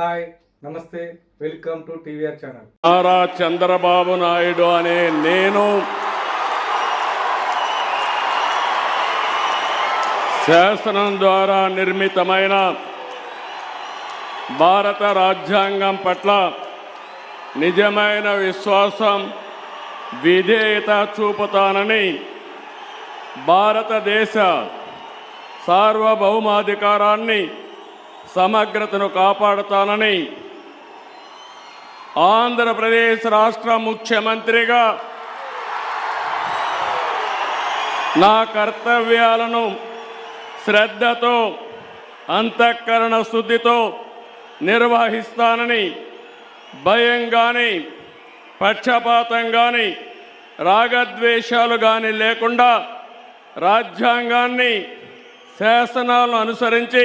Hi నమస్తే welcome to TVR channel. Nara Chandrababu Naidu అనే నేను శాసనం ద్వారా నిర్మితమైన భారత రాజ్యాంగం పట్ల నిజమైన విశ్వాసం విధేయత చూపుతానని భారతదేశ సార్వభౌమాధికారాన్ని సమగ్రతను కాపాడుతానని ఆంధ్రప్రదేశ్ రాష్ట్ర ముఖ్యమంత్రిగా నా కర్తవ్యాలను శ్రద్ధతో అంతఃకరణ శుద్ధితో నిర్వహిస్తానని భయం కానీ పక్షపాతం కానీ రాగద్వేషాలు కానీ లేకుండా రాజ్యాంగాన్ని శాసనాలను అనుసరించి